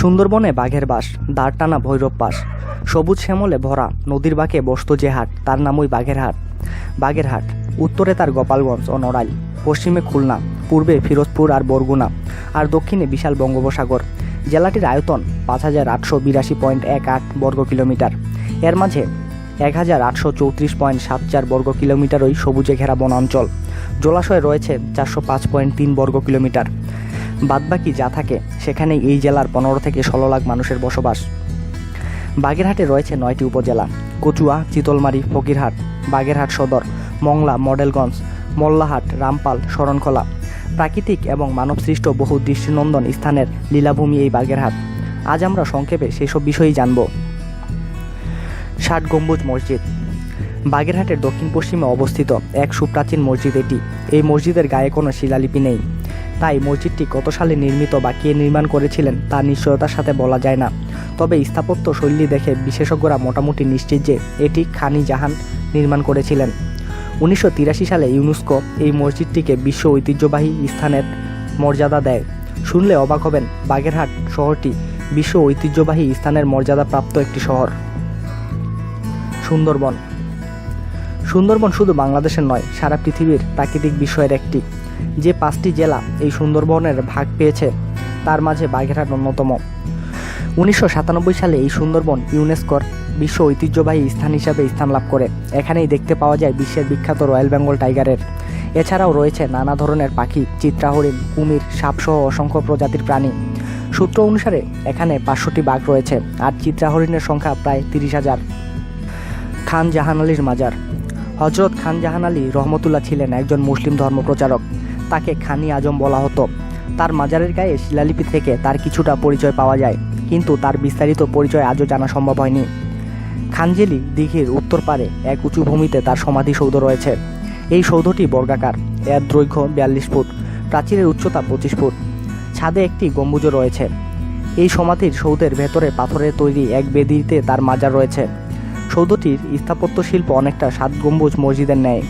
সুন্দরবনে বাঘের বাস দাঁড় টানা ভৈরব পাস সবুজ শ্যামলে ভরা নদীর বাঁকে বসত যে হাট, তার নামই বাঘের হাট। বাঘের হাট, উত্তরে তার গোপালগঞ্জ ও নড়াইল, পশ্চিমে খুলনা, পূর্বে ফিরোজপুর আর বরগুনা, আর দক্ষিণে বিশাল বঙ্গোপসাগর। জেলাটির আয়তন পাঁচ হাজার আটশো বিরাশি পয়েন্ট এক আট বর্গ কিলোমিটার। এর মাঝে এক হাজার আটশো চৌত্রিশ পয়েন্ট সাত চার বর্গ কিলোমিটারই সবুজে ঘেরা বনাঞ্চল। জলাশয় রয়েছে চারশো পাঁচ পয়েন্ট তিন বর্গ কিলোমিটার। বাদবাকি যা থাকে সেখানে এই জেলার পনেরো থেকে ষোলো লাখ মানুষের বসবাস। বাগেরহাটে রয়েছে নয়টি উপজেলা, কচুয়া, চিতলমারি, ফকিরহাট, বাগেরহাট সদর, মংলা, মডেলগঞ্জ, মোল্লাহাট, রামপাল, শরণখোলা। প্রাকৃতিক এবং মানবসৃষ্ট বহু দৃষ্টিনন্দন স্থানের লীলাভূমি এই বাগেরহাট। আজ আমরা সংক্ষেপে সেসব বিষয়েই জানব। ষাট গম্বুজ মসজিদ। বাগেরহাটের দক্ষিণ পশ্চিমে অবস্থিত এক সুপ্রাচীন মসজিদ এটি। এই মসজিদের গায়ে কোনো শিলালিপি নেই। তাই মসজিদটি কত সালে নির্মিত বা কে নির্মাণ করেছিলেন তা নিশ্চয়তার সাথে বলা যায় না। তবে স্থাপত্য শৈলী দেখে বিশেষজ্ঞরা মোটামুটি নিশ্চিত যে এটি খানি জাহান নির্মাণ করেছিলেন। উনিশশো তিরাশি সালে ইউনেস্কো এই মসজিদটিকে বিশ্ব ঐতিহ্যবাহী স্থানের মর্যাদা দেয়। শুনলে অবাক হবেন, বাগেরহাট শহরটি বিশ্ব ঐতিহ্যবাহী স্থানের মর্যাদাপ্রাপ্ত একটি শহর। সুন্দরবন। সুন্দরবন শুধু বাংলাদেশের নয়, সারা পৃথিবীর প্রাকৃতিক বিষয়ের একটি। যে পাঁচটি জেলা এই সুন্দরবনের ভাগ পেয়েছে, তার মাঝে বাগেরহাট অন্যতম। উনিশশো সাতানব্বই সালে এই সুন্দরবন ইউনেস্কোর বিশ্ব ঐতিহ্যবাহী স্থান হিসাবে স্থান লাভ করে। এখানেই দেখতে পাওয়া যায় বিশ্বের বিখ্যাত রয়্যাল বেঙ্গল টাইগারের। এছাড়াও রয়েছে নানা ধরনের পাখি, চিত্রাহরিণ, কুমির, সাপসহ অসংখ্য প্রজাতির প্রাণী। সূত্র অনুসারে এখানে পাঁচশোটি বাঘ রয়েছে আর চিত্রাহরিণের সংখ্যা প্রায় তিরিশ হাজার। খান জাহান আলীর মাজার। হজরত খান জাহান আলী রহমতুল্লাহ ছিলেন একজন মুসলিম ধর্মপ্রচারক। তাকে খানি আজম বলা হতো। তার মাজারের গায়ে শিলালিপি থেকে তার কিছুটা পরিচয় পাওয়া যায়, কিন্তু তার বিস্তারিত পরিচয় আজও জানা সম্ভব হয়নি। খানজেলি দিঘির উত্তর পারে এক উঁচু ভূমিতে তার সমাধিসৌধ রয়েছে। এই সৌধটি বর্গাকার, এর দৈর্ঘ্য বিয়াল্লিশ ফুট, প্রাচীরের উচ্চতা পঁচিশ ফুট। ছাদে একটি গম্বুজও রয়েছে। এই সমাধির সৌধের ভেতরে পাথরের তৈরি এক বেদিতে তার মাজার রয়েছে। সৌধটির স্থাপত্য শিল্প অনেকটা সাত গম্বুজ মসজিদের ন্যায়।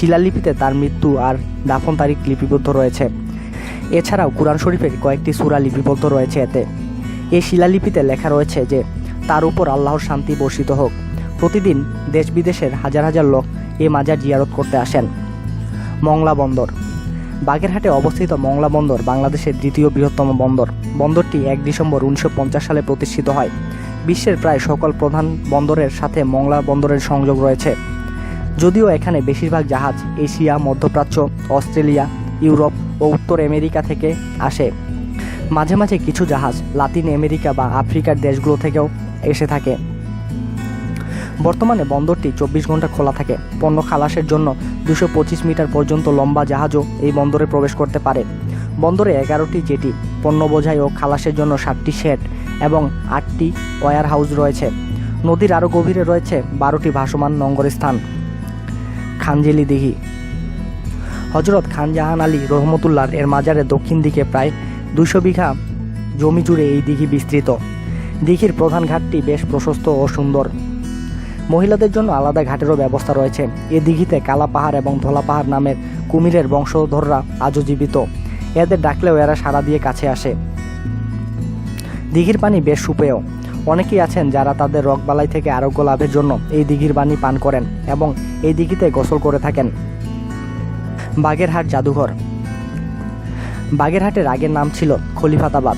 শিলালিপিতে তার মৃত্যু আর দাফন তারিখ লিপিবদ্ধ রয়েছে। এছাড়াও কুরআন শরীফের কয়েকটি সূরা লিপিবদ্ধ রয়েছে এতে। এই শিলালিপিতে লেখা রয়েছে যে, তার উপর আল্লাহর শান্তি বর্ষিত হোক। প্রতিদিন দেশ বিদেশের হাজার হাজার লোক এ মাজার জিয়ারত করতে আসেন। মংলা বন্দর। বাগেরহাটে অবস্থিত মংলা বন্দর বাংলাদেশের দ্বিতীয় বৃহত্তম বন্দর। বন্দরটি এক ডিসেম্বর উনিশশো পঞ্চাশ সালে প্রতিষ্ঠিত হয়। বিশ্বের প্রায় সকল প্রধান বন্দরের সাথে মংলা বন্দরের সংযোগ রয়েছে। যদিও এখানে বেশিরভাগ জাহাজ এশিয়া, মধ্যপ্রাচ্য, অস্ট্রেলিয়া, ইউরোপ ও উত্তর আমেরিকা থেকে আসে। মাঝে মাঝে কিছু জাহাজ লাতিন আমেরিকা বা আফ্রিকার দেশগুলো থেকেও এসে থাকে। বর্তমানে বন্দরটি চব্বিশ ঘণ্টা খোলা থাকে। পণ্য খালাসের জন্য দুশো পঁচিশ মিটার পর্যন্ত লম্বা জাহাজও এই বন্দরে প্রবেশ করতে পারে। বন্দরে এগারোটি জেটি, পণ্য বোঝাই ও খালাসের জন্য সাতটি শেড এবং আটটি ওয়ার হাউস রয়েছে। নদীর আরও গভীরে রয়েছে বারোটি ভাসমান নঙ্গর স্থান খানজেলি দিঘি হজরত খান জাহান আলী রহমতুল্লার এর মাজারের দক্ষিণ দিকে প্রায় দুশো বিঘা জমি জুড়ে এই দিঘি বিস্তৃত। দিঘির প্রধান ঘাটটি বেশ প্রশস্ত ও সুন্দর। মহিলাদের জন্য আলাদা ঘাটেরও ব্যবস্থা রয়েছে। এ দিঘিতে কালা পাহাড় এবং ধলা পাহাড় নামের কুমিরের বংশধররা আজও জীবিত। এদের ডাকলেও এরা সারা দিয়ে কাছে আসে। দিঘির পানি বেশ সুপেয়। অনেকেই আছেন যারা তাদের রকবালাই থেকে আরোগ্য লাভের জন্য এই দিঘির বাণী পান করেন এবং এই দিঘিতে গোসল করে থাকেন। বাগেরহাট জাদুঘর। বাগেরহাটের আগের নাম ছিল খলিফাতাবাদ।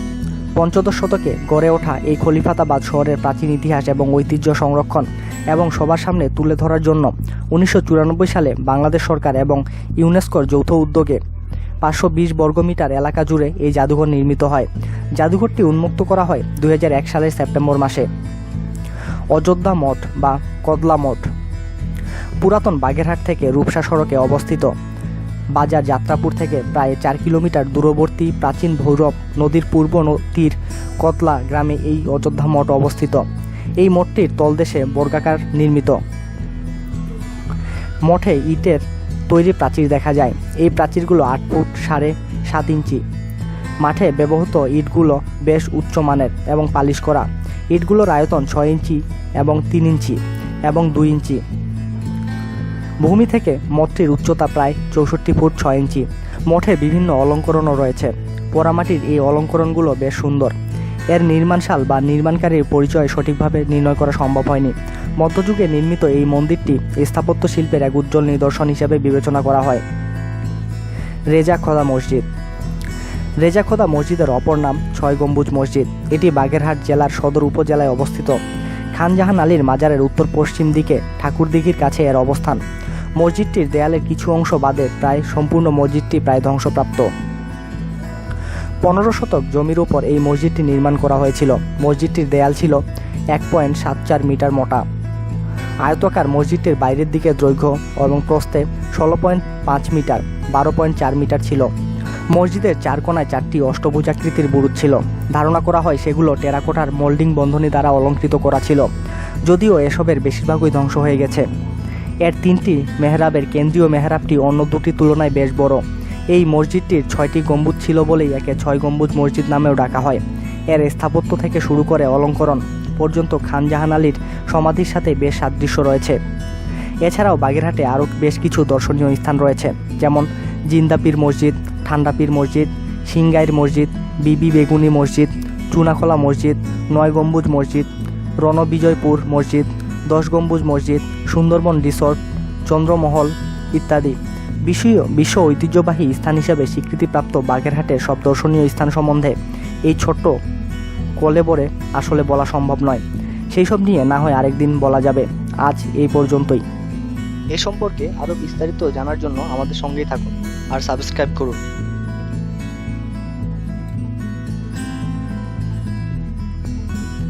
পঞ্চদশ শতকে গড়ে ওঠা এই খলিফাতাবাদ শহরের প্রাচীন ইতিহাস এবং ঐতিহ্য সংরক্ষণ এবং সবার সামনে তুলে ধরার জন্য উনিশশো চুরানব্বই সালে বাংলাদেশ সরকার এবং ইউনেস্কোর যৌথ উদ্যোগে পাঁচশো বিশ বর্গমিটার এলাকা জুড়ে এই জাদুঘর নির্মিত হয়। জাদুঘরটি উন্মুক্ত করা হয় দুই হাজার এক সালের সেপ্টেম্বর মাসে। অযোধ্যা মঠ বা কদলা মঠ। পুরাতন বাগেরহাট থেকে রূপসা সড়কে অবস্থিত। বাজার যাত্রাপুর থেকে প্রায় চার কিলোমিটার দূরবর্তী প্রাচীন ভৈরব নদীর পূর্ব ন- তীর কতলা গ্রামে এই অযোধ্যা মঠ অবস্থিত। এই মঠটির তলদেশে বর্গাকার নির্মিত। মঠে ইটের তৈরি প্রাচীর দেখা যায়। এই প্রাচীরগুলো আট ফুট সাড়ে সাত ইঞ্চি। মাঠে ব্যবহৃত ইটগুলো বেশ উচ্চমানের এবং পালিশ করা। ইটগুলোর আয়তন ছয় ইঞ্চি এবং তিন ইঞ্চি এবং দুই ইঞ্চি। ভূমি থেকে মঠটির উচ্চতা প্রায় চৌষট্টি ফুট ছয় ইঞ্চি। মঠে বিভিন্ন অলঙ্করণও রয়েছে। পোড়ামাটির এই অলঙ্করণগুলো বেশ সুন্দর। এর নির্মাণশাল বা নির্মাণকারীর পরিচয় সঠিকভাবে নির্ণয় করা সম্ভব হয়নি। মধ্যযুগে নির্মিত এই মন্দিরটি স্থাপত্য শিল্পের এক উজ্জ্বল নিদর্শন হিসেবে বিবেচনা করা হয়। রেজা খোদা মসজিদ। রেজা খোদা মসজিদের অপর নাম ছয় গম্বুজ মসজিদ। এটি বাগেরহাট জেলার সদর উপজেলায় অবস্থিত। খানজাহান আলীর মাজারের উত্তর পশ্চিম দিকে ঠাকুরদিঘির কাছে এর অবস্থান। মসজিদটির দেয়ালের কিছু অংশ বাদে প্রায় সম্পূর্ণ মসজিদটি প্রায় ধ্বংসপ্রাপ্ত। পনেরো শতক জমির উপর এই মসজিদটি নির্মাণ করা হয়েছিল। মসজিদটির দেয়াল ছিল এক পয়েন্ট সাত চার মিটার মোটা। আয়তকার মসজিদটির বাইরের দিকে দৈর্ঘ্য এবং প্রস্থে ষোলো পয়েন্ট পাঁচ মিটার, বারো পয়েন্ট চার মিটার ছিল। মসজিদের চার কোনায় চারটি অষ্টভুজাকৃতির বুরুজ ছিল। ধারণা করা হয় সেগুলো টেরাকোটার মোল্ডিং বন্ধনী দ্বারা অলঙ্কৃত করা ছিল, যদিও এসবের বেশিরভাগই ধ্বংস হয়ে গেছে। এর তিনটি মেহরাবের কেন্দ্রীয় মেহরাবটি অন্য দুটি তুলনায় বেশ বড়। এই মসজিদটির ছয়টি গম্বুজ ছিল বলেই একে ছয় গম্বুজ মসজিদ নামেও ডাকা হয়। এর স্থাপত্য থেকে শুরু করে অলঙ্করণ পর্যন্ত খান জাহান আলীর সমাধির সাথে বেশ সাদৃশ্য রয়েছে। এছাড়াও বাগেরহাটে আরও বেশ কিছু দর্শনীয় স্থান রয়েছে, যেমন জিন্দাপীর মসজিদ, ঠান্ডাপীর মসজিদ, সিংগাইর মসজিদ, বিবি বেগুনি মসজিদ, চুনাখোলা মসজিদ নয় গম্বুজ মসজিদ, রণবিজয়পুর মসজিদ দশ গম্বুজ মসজিদ, সুন্দরবন রিসোর্ট, চন্দ্রমহল ইত্যাদি। বিশ্ব বিশ্ব ঐতিহ্যবাহী স্থান হিসেবে স্বীকৃতিপ্রাপ্ত বাগেরহাটের সব দর্শনীয় স্থান সম্বন্ধে এই ছোট্ট কলেবরে আসলে বলা সম্ভব নয়। সেই সব নিয়ে না হয় আরেকদিন বলা যাবে। আজ এই পর্যন্তই। এ সম্পর্কে আরও বিস্তারিত জানার জন্য আমাদের সঙ্গেই থাকুন আর সাবস্ক্রাইব করুন।